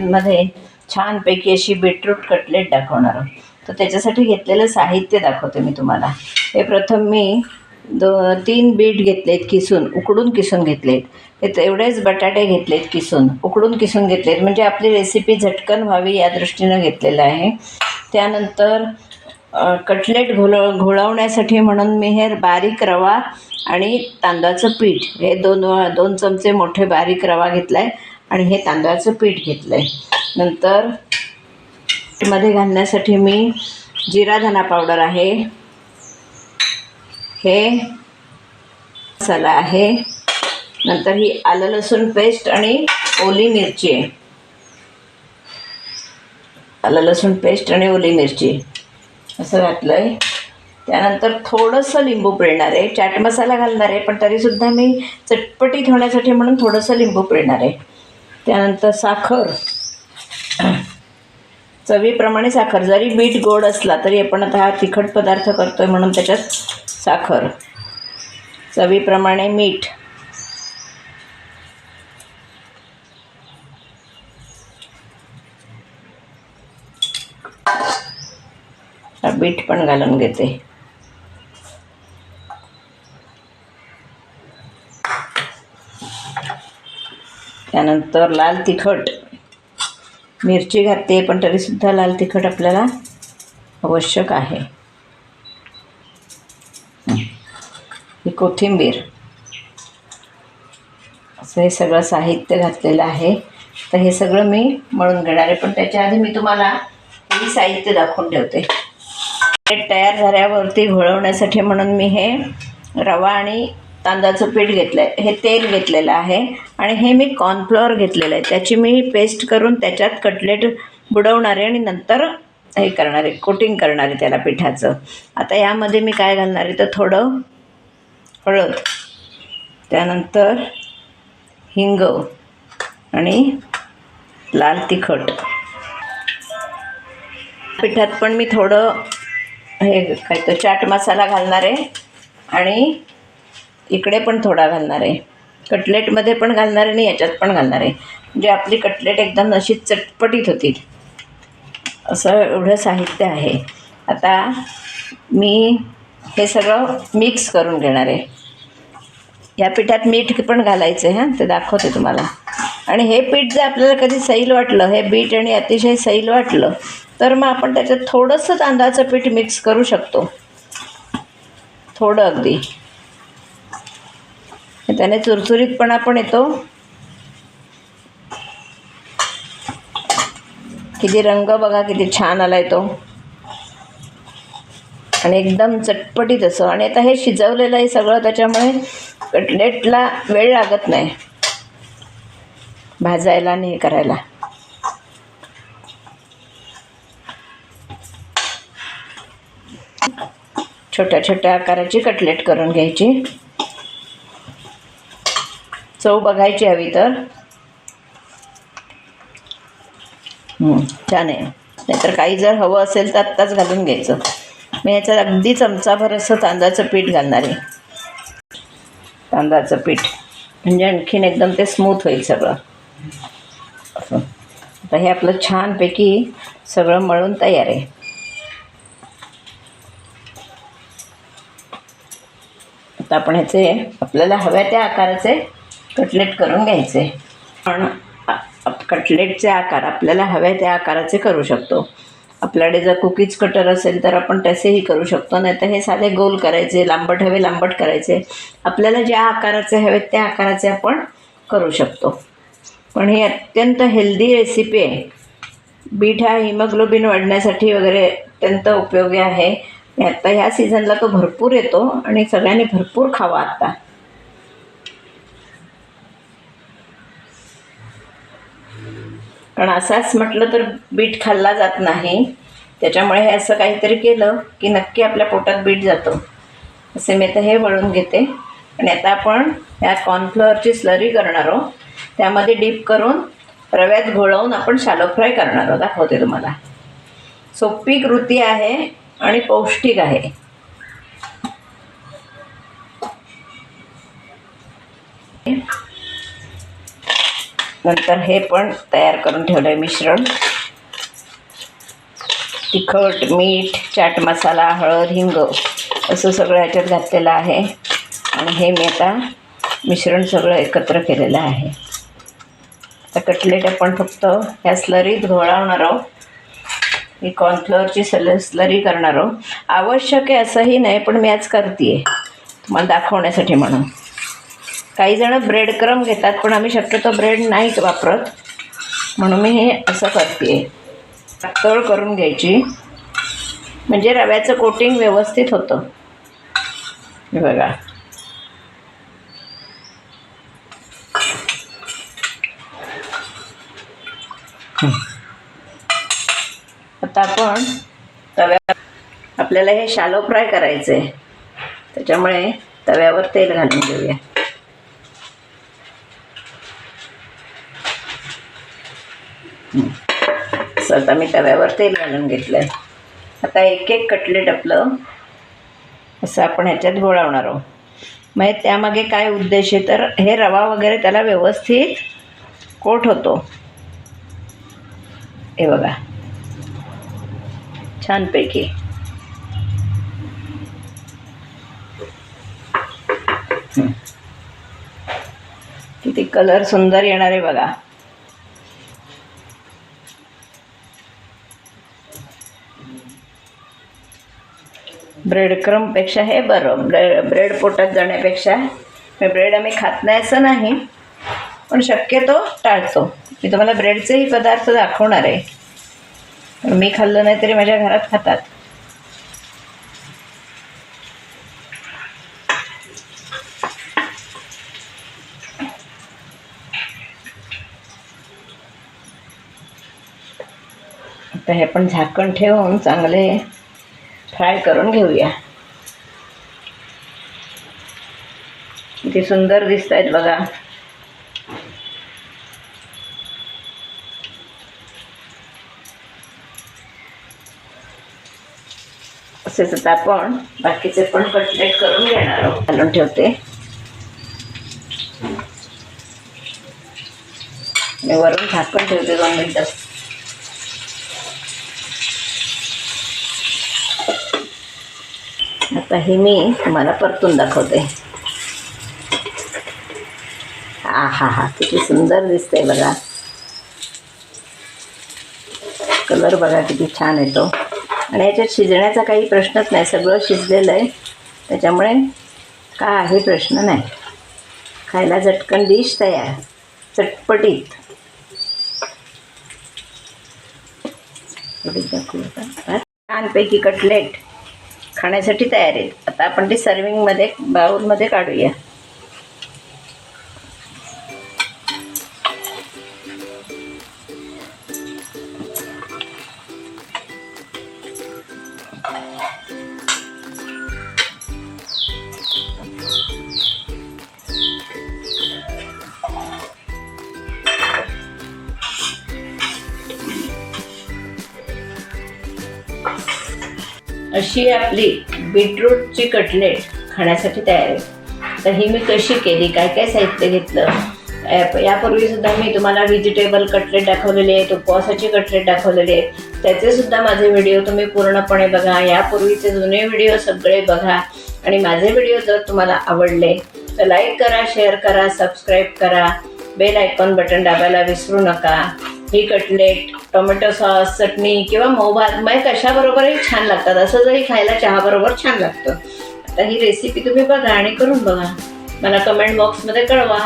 मध्ये छानपैकी अशी बीटरूट कटलेट दाखवणार आहोत तर त्याच्यासाठी घेतलेलं साहित्य दाखवते मी तुम्हाला. हे प्रथम मी दो तीन बीट घेतलेत किसून उकडून किसून घेतलेत. हे तेवढेच बटाटे घेतलेत किसून उकडून किसून घेतलेत. म्हणजे आपली रेसिपी झटकन व्हावी या दृष्टीनं घेतलेलं आहे. त्यानंतर कटलेट घोल घोळवण्यासाठी म्हणून मी हे बारीक रवा आणि तांदळाचं पीठ हे दोन दोन चमचे मोठे बारीक रवा घेतला आहे आणि हे तांदळाचं पीठ घेतलं आहे नंतर मध्ये घालण्यासाठी मी जिरा धना पावडर आहे. हे मसाला आहे. नंतर ही आलं लसूण पेस्ट आणि ओली मिरची. आहे आलं लसूण पेस्ट आणि ओली मिरची. असं घातलं आहे त्यानंतर थोडंसं लिंबू पिळणार आहे. चाट मसाला घालणार आहे पण तरीसुद्धा मी चटपटीत होण्यासाठी म्हणून थोडंसं लिंबू पिळणार आहे. त्यानंतर साखर. चवीप्रमाणे साखर. जरी बीट गोड असला तरी आपण आता हा तिखट पदार्थ करतो आहे म्हणून त्याच्यात साखर. चवीप्रमाणे मीठ. हा बीट पण घालून घेते. त्यानंतर लाल तिखट. मिरची घातते पण तरीसुद्धा लाल तिखट आपल्याला आवश्यक आहे. ही कोथिंबीर. असं हे सगळं साहित्य घातलेलं आहे. तर हे सगळं मी मळून घेणार आहे पण त्याच्या आधी मी तुम्हाला हे साहित्य दाखवून ठेवते. हे तयार झाल्यावरती घोळवण्यासाठी म्हणून मी हे रवा आणि तांदळाचं पीठ घेतलं आहे हे तेल घेतलेलं आहे आणि हे मी कॉर्नफ्लॉवर घेतलेलं आहे. त्याची मी पेस्ट करून त्याच्यात कटलेट बुडवणार आहे आणि नंतर हे करणार आहे कोटिंग करणार आहे त्याला पिठाचं. आता यामध्ये मी काय घालणार आहे तर थोडं हळद त्यानंतर हिंग आणि लाल तिखट. पिठात पण मी थोडं हे काय तो चाट मसाला घालणार आहे आणि इकडे पण थोडा घालणार आहे. कटलेटमध्ये पण घालणार आहे आणि याच्यात पण घालणार आहे. म्हणजे आपली कटलेट एकदम अशी चटपटीत होतील असं एवढं साहित्य आहे. आता मी हे सगळं मिक्स करून घेणार आहे. या पिठात मीठ पण घालायचं आहे हां? ते दाखवते तुम्हाला. आणि हे पीठ जर आपल्याला कधी सैल वाटलं हे बीट आणि अतिशय सैल वाटलं तर मग आपण त्याच्यात थोडंसं तांदळाचं पीठ मिक्स करू शकतो. थोडं अगदी. त्याने चुरचुरीतपणा पण येतो. किती रंग बघा किती छान आला तो. आणि एकदम चटपटीत असं. आणि आता हे शिजवलेलं आहे सगळं त्याच्यामुळे कटलेटला वेळ लागत नाही. भाजायला आणि हे करायला. छोट्या छोट्या आकाराची कटलेट करून घ्यायची. चव बघायची हवी तर. छान आहे. नाहीतर काही जर हवं असेल तर आत्ताच घालून घ्यायचं. मी ह्याच्यात अगदी चमचाभर असं तांदळाचं पीठ घालणार आहे. तांदळाचं पीठ. म्हणजे आणखीन एकदम ते स्मूथ होईल सगळं. असं. आता हे आपलं छानपैकी सगळं मळून तयार आहे. आता आपण ह्याचे आपल्याला हव्या त्या आकाराचे कटलेट करून घ्यायचे. पण आप- कटलेटचे आकार आपल्याला हव्या त्या आकाराचे करू शकतो. आपल्याकडे जर कुकीज कटर असेल तर आपण तसेही करू शकतो नाही तर हे साधे गोल करायचे लांबट हवे लांबट करायचे. आपल्याला ज्या आकाराचे हवे त्या आकाराचे आपण करू शकतो. पण ही अत्यंत हेल्दी रेसिपी आहे. बीट हा हिमोग्लोबिन वाढण्यासाठी वगैरे अत्यंत उपयोगी आहे. आता आत्ता ह्या सीझनला तो भरपूर येतो आणि सगळ्यांनी भरपूर खावा आत्ता कारण असाच म्हटलं तर बीट खाल्ला जात नाही. त्याच्यामुळे हे असं काहीतरी केलं की नक्की आपल्या पोटात बीट जातो. असे मी आता हे वळून घेते. आणि आता आपण या कॉर्नफ्लॉवरची स्लरी करणार आहोत. त्यामध्ये डीप करून रव्यात घोळवून आपण शालो फ्राय करणार आहोत. दाखवते तुम्हाला. सोपी कृती आहे आणि पौष्टिक आहे. नंतर हे पण तयार करून ठेवलं आहे मिश्रण. तिखट मीठ चाट मसाला हळद हिंग असं सगळं याच्यात घातलेलं आहे. आणि हे मी आता मिश्रण सगळं एकत्र केलेलं आहे. आता कटलेट आपण फक्त ह्या स्लरीत घोळवणार आहोत. ही कॉर्नफ्लोअरची सल स्लरी करणार आहोत. आवश्यक आहे असंही नाही पण मी आज करते आहे तुम्हाला दाखवण्यासाठी म्हणून. काही जण ब्रेड क्रम घेतात पण आम्ही शक्यतो ब्रेड नाहीच वापरत. म्हणून मी हे असं करते. पातळ करून घ्यायची. म्हणजे रव्याचं कोटिंग व्यवस्थित होतं. हे बघा. आता आपण तव्या आपल्याला हे शालो फ्राय करायचं आहे त्याच्यामुळे तव्यावर तेल घालून घेऊया हं. असं आता मी तव्यावर तेल घालून घेतलं आहे आता एक एक कटलेट आपलं असं आपण ह्याच्यात गोळावणार आहोत. म्हणजे त्यामागे काय उद्देश आहे? तर हे रवा वगैरे त्याला व्यवस्थित कोट होतो. हे बघा. छानपैकी. किती कलर सुंदर येणार आहे बघा. ब्रेड क्रमपेक्षा हे बरं. ब्रेड ब्रेड पोटात जाण्यापेक्षा हे ब्रेड आम्ही खात नाही असं नाही. पण शक्यतो टाळतो. मी तुम्हाला ब्रेडचेही पदार्थ दाखवणार आहे. मी खाल्लं नाही तरी माझ्या घरात खातात. आता हे पण झाकण ठेवून चांगले फ्राय करून घेऊया. किती सुंदर दिसत आहेत बघा. असेच आता आपण बाकीचे पण कटलेट करून घेणार आहोत. घालून ठेवते. मी वरून झाकून ठेवते दोन मिनटं. आता हे मी. तुम्हाला परतून दाखवते. हा हा हा किती सुंदर दिसतंय बघा. कलर बघा किती छान येतो. आणि याच्यात शिजण्याचा काही प्रश्नच नाही. सगळं शिजलेलं आहे. त्याच्यामुळे काही प्रश्न नाही. खायला झटकन डिश तयार. चटपटीत. छानपैकी कटलेट. खाण्यासाठी तयार आहेत आता आपण ते सर्विंगमध्ये बाउलमध्ये काढूया. अशी आपली बीटरूटची कटलेट खाण्यासाठी तयार आहे. तर ही मी कशी केली काय काय साहित्य घेतलं यापूर्वीसुद्धा यापूर्वी सुद्धा मी तुम्हाला व्हेजिटेबल कटलेट दाखवलेले आहेत उपवासाची कटलेट दाखवलेले आहेत त्याचे सुद्धा माझे व्हिडिओ तुम्ही पूर्णपणे बघा. यापूर्वीचे जुने व्हिडिओ सगळे बघा. आणि माझे व्हिडिओ जर तुम्हाला आवडले तर लाईक करा शेअर करा सबस्क्राईब करा. बेल आयकॉन बटन दाबायला विसरू नका. ही कटलेट टोमॅटो सॉस चटणी किंवा मऊ भात म्हणजे कशाबरोबरही छान लागतात. असं जरी खायला चहाबरोबर छान लागतं. आता ही रेसिपी तुम्ही बघा आणि करून बघा. मला कमेंट बॉक्समध्ये कळवा.